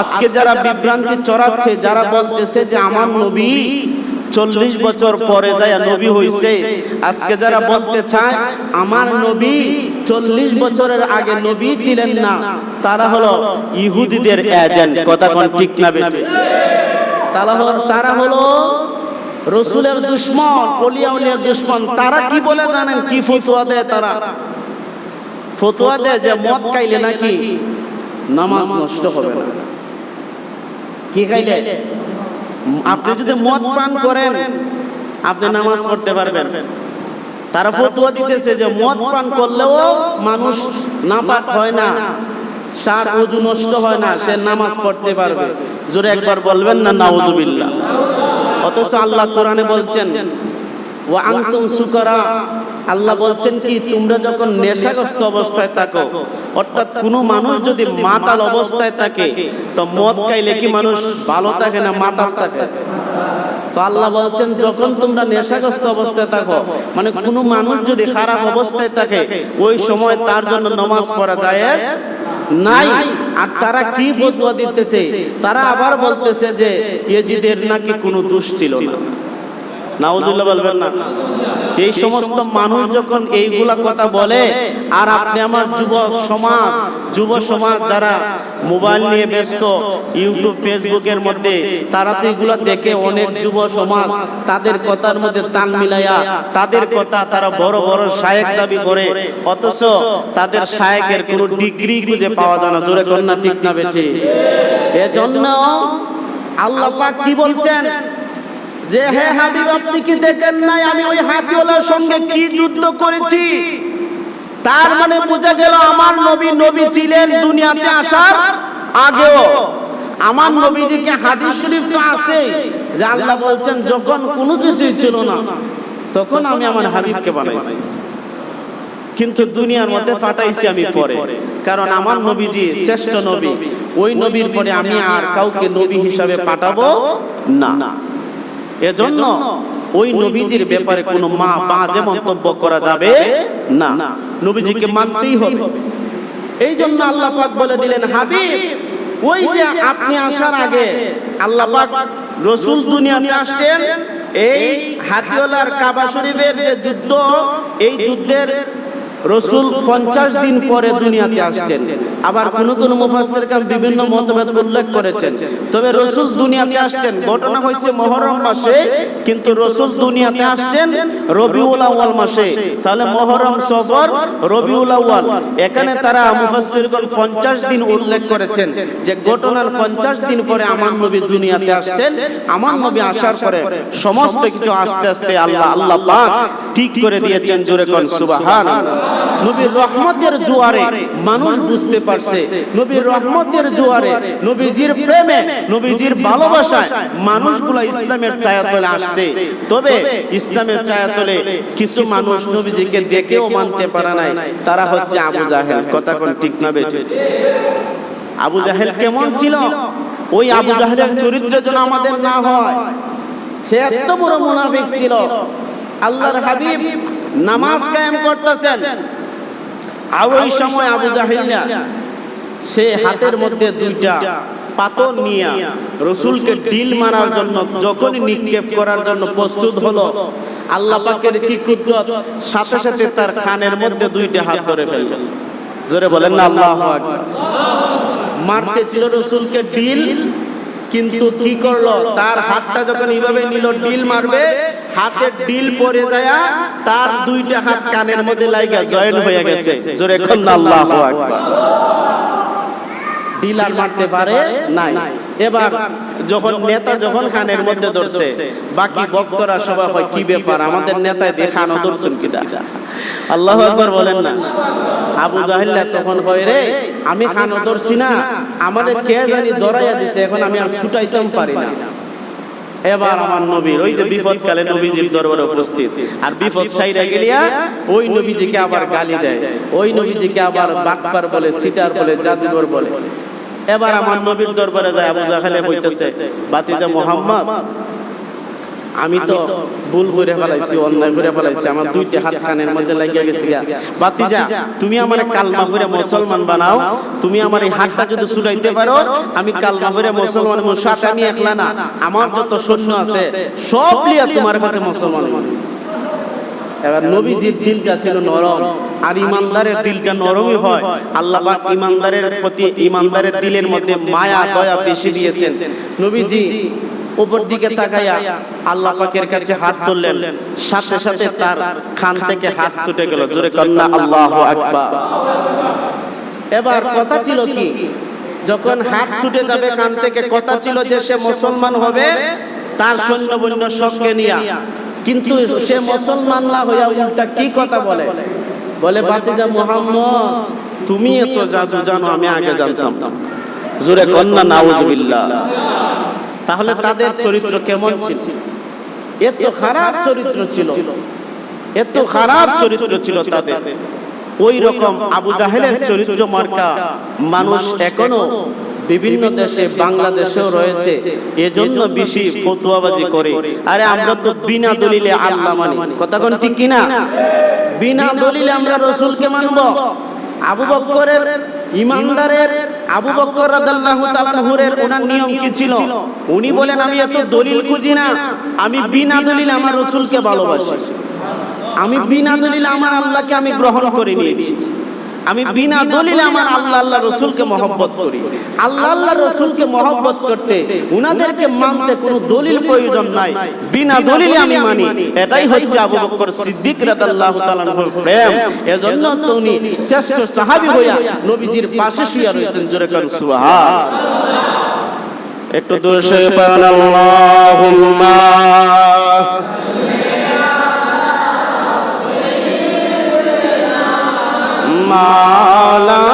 আজকে যারা বিভ্রান্তি চড়াচ্ছে যারা বলতেছে যে আমার নবী চল্লিশ বছর পরে যায় নবী হইছে। আজকে যারা বলতে চায় আমার নবী চল্লিশ বছরের আগে নবী ছিলেন না। তারা হলো ইহুদিদের এজেন্ট কথা কোন ঠিক না বেশি। তারা হলো তারা হলো রসুলের দুশ্মন অলিয়া উলিয়ার দুশ্মন। তারা কি বলে জানেন? কি ফতুয়া দেয় তারা? ফতুয়া দেয় যে মদ খাইলে নাকি নামাজ নষ্ট? হবে না কি খাইলে? আপনি যদি মদ পান করেন আপনি নামাজ পড়তে পারবেন। তারা ফতুয়া দিতেছে যে মদ পান করলেও মানুষ নাপাক হয় না। সার ওজু নষ্ট হয় না সে নামাজ পড়তে পারবে। জোরে একবার বলবেন না নাউজুবিল্লাহ। অথচ আল্লাহ কোরআনে বলছেন আল্লাহ বলছেন কি, তোমরা যখন নেশাগ্রস্ত অবস্থায় থাকো, অর্থাৎ কোনো মানুষ যদি মাতাল অবস্থায় থাকে, তো মদ খাইলে কি মানুষ ভালো থাকে না মাতাল থাকে? আল্লাহ বলছেন, যখন তোমরা নেশাগ্রস্ত অবস্থায় থাকো মানে কোনো মানুষ যদি খারাপ অবস্থায় থাকে, ওই সময় তার জন্য নামাজ পড়া যায় নাই। আর তারা কি ফতোয়া দিতেছে? তারা আবার বলতেছে যে, ইয়েজিদের নাকি কোনো দোষ ছিল না। নাউজুল্লাহ বলবেন না। এই সমস্ত মানুষ যখন এইগুলা কথা বলে, আর আপনি আমার যুবক সমাজ, যুব সমাজ যারা মোবাইল নিয়ে ব্যস্ত, ইউটিউব, ফেসবুকের মধ্যে, তারা তো এগুলা দেখে অনেক যুব সমাজ তাদের কথার মধ্যে তাল মিলাইয়া, তাদের কথা তারা বড় বড় শায়েক দাবি করে, অথচ তাদের শায়েকের কোনো ডিগ্রি খুঁজে পাওয়া যায় না। জোরে কন্যা, ঠিক না বেঠি? এজন্য আল্লাহ পাক কি বলছেন? যে হে হাবিব, আপনি কি দেখেন নাই আমি ওই হাতিওয়ালার সঙ্গে কি যুদ্ধ করেছি? তার মানে বোঝা গেল আমার নবী নবী ছিলেন দুনিয়াতে আসার আগেও। আমার নবীজিকে হাদিস শরীফ তো আছে, যে আল্লাহ বলছেন, যখন কোনো কিছুই ছিল না, তখন আমি আমার হাবিবকে বানাইছি। কিন্তু দুনিয়ার মধ্যে পাঠাইছি আমি পরে, কারণ আমার নবীজি শ্রেষ্ঠ নবী। ওই নবীর পরে আমি আর কাউকে নবী হিসাবে পাঠাবো না। এজন্য ওই নবীজির ব্যাপারে কোনো মা বাজে মন্তব্য করা যাবে? না। নবীজিকে মানতেই হবে। এই জন্য আল্লাহ পাক বলে দিলেন হাবিব ওই যে আপনি আসার আগে আল্লাহ পাক রসুল দুনিয়াতে আসছেন এই হাতিওয়ালার কাবা শরীফের যে যুদ্ধ এই যুদ্ধের রসুল পঞ্চাশ দিন পরে দুনিয়াতে আসছেন। আবার কোন কোন মুফাসসির কাম বিভিন্ন মতভেদ উল্লেখ করেছেন। তবে রসুল দুনিয়াতে আসছেন, ঘটনা হয়েছে মহরম মাসে, কিন্তু রসুল দুনিয়াতে আসছেন রবিউল আউয়াল মাসে। তাহলে মহরম সফর রবিউল আউয়াল। এখানে তারা মুফাসসিরগণ 50 দিন উল্লেখ করেছেন যে ঘটনার 50 দিন পরে আমার নবী দুনিয়াতে আসছেন। আমার নবী আসার পরে সমস্ত কিছু আস্তে আস্তে আল্লাহ আল্লাহ পাক ঠিক করে দিয়েছেন। জোরে কোন, সুবহানাল্লাহ। নবীর রহমতের জোয়ারে মানুষ বুঝতে পারছে। নবীর রহমতের জোয়ারে নবীজির প্রেমে নবীজির ভালোবাসায় মানুষগুলো ইসলামের ছায়াতলে আসছে। তবে ইসলামের ছায়াতলে কিছু মানুষ নবীজিকে দেখেও মানতে পারে নাই। তারা হচ্ছে আবু জাহেল। কথা কোন ঠিক না আবু জাহেল কেমন ছিল? ওই আবু জাহেলের চরিত্র যেন আমাদের না হয়। সে এত বড় মুনাফিক ছিল। আল্লাহর হাবিব নামাজ কায়েম করতেছেন। আর ওই সময় আবু জাহিল্লা সে হাতের মধ্যে দুইটা পাথর নিয়ে রসুলকে ডিল মারার জন্য যখনই নিক্ষেপ করার জন্য প্রস্তুত হলো আল্লাহ পাকের কি কুদরত? সাথে সাথে তার খানের মধ্যে দুইটা হাত ধরে ফেলল জোরে বলেন না আল্লাহ মারতে ছিল রসুলকে ডিল কিন্তু কি করল? তার হাতটা যখন এইভাবে নিল, ডিল মারবে, হাতের ডিল পরে যায় তার দুইটা হাত কানের মধ্যে লাগিয়া জয়েন হয়ে গেছে। জোরে আল্লাহু আকবার। ডিল আর মারতে পারে নাই। এবার যখন নেতা যখন খানের মধ্যে ধরছে বাকি ভক্তরা সবাই হয় কি ব্যাপার? আমাদের নেতায় দিয়ে খানো ধরছেন কিটা? আল্লাহ আকবার বলেন না। আবু জাহিল্লা তখন কয় রে আমি খানো ধরছি না। আমাদের কে জানি ধরাইয়া দিছে এখন আমি আর ছুটাইতাম পারি না। এবার আমার নবীর ওই যে বিপদ কালে নবীজির দরবারে উপস্থিত। আর বিপদ সাইরা গেলিয়া ওই নবীজিকে আবার গালি দেয়। ওই নবীজিকে আবার বাটপার বলে সিটার বলে জাদুঘর বলে এবার আমার নবীর দরবারে যায় আবু জাহেলে বলতেছে বাতিজা মোহাম্মদ আমি তো ভুল করে ফেলাইছি অন্যায় করে ফেলাইছি আমার দুইটা হাত কানের মধ্যে লাগিয়ে গেছে। বাতিজা তুমি আমার কালমা পড়ে মুসলমান বানাও তুমি আমার এই হাতটা যদি ছুটাইতে পারো আমি কালমা পড়ে মুসলমান। সাথে আমি একলা না আমার যত সৈন্য আছে সব লিয়া তোমার কাছে মুসলমান। এবার নবীজির দিলটা ছিল নরম, আর ইমানদারের দিলটা নরমই হয়। আল্লাহ ইমানদারের প্রতি ইমানদারের দিলের মধ্যে মায়া, দয়া বেশি দিয়েছেন। নবীজি উপর দিকে তাকাইয়া আল্লাহ পাকের কাছে হাত সাথে সাথে তার খান থেকে হাত ছুটে গেল। জোরে কন্যা আল্লাহু আকবার। এবার কথা ছিল কি? যখন হাত ছুটে যাবে কান থেকে, কথা ছিল যে সে মুসলমান হবে, তার সৈন্য বন্য সঙ্গে নিয়া কিন্তু সে মুসলমান না হইয়া উল্টা কি কথা বলে? বলে বাতিজা মুহাম্মদ তুমি এত জাদু জানো আমি আগে জানতাম। জোরে কন্যা নাউজুবিল্লাহ তাহলে তাদের চরিত্র কেমন ছিল? এত খারাপ চরিত্র ছিল। এত খারাপ চরিত্র ছিল তাদের। ওই রকম আবু জাহেলের চরিত্র মার্কা মানুষ এখনও বিভিন্ন দেশে বাংলাদেশেও রয়েছে। এজন্য বেশি ফতুয়াবাজি করে। আরে আমরা তো বিনা দলিলে আল্লাহ মানি। কথা কোন ঠিক কিনা? বিনা দলিলে আমরা রসুলকে মানব। আবু বক্করের ইমানদারের আবু বক্কর রাদিয়াল্লাহু তাআলা ওনার নিয়ম কি ছিল? উনি বলেন, আমি এত দলিল খুঁজি না। আমি বিনা দলিলে আমার রসুলকে ভালোবাসি। আমি বিনা দলিলে আমার আল্লাহকে আমি গ্রহণ করে নিয়েছি। আমি বিনা দলিলে আমার আল্লাহ আল্লাহ রসুলকে মহব্বত করি। আল্লাহ আল্লাহ রসুলকে মহব্বত করতে উনাদেরকে মানতে কোনো দলিল প্রয়োজন নাই। বিনা দলিলে আমি মানি। এটাই হচ্ছে আবু বকর সিদ্দিক রাদিয়াল্লাহু তাআলার প্রেম। এজন্য তো উনি শ্রেষ্ঠ সাহাবী হইয়া নবীজির পাশে শুয়ে রয়েছেন। জোরে কর সুবহান। একটু সরে পড়েন আল্লাহুম্মা মালা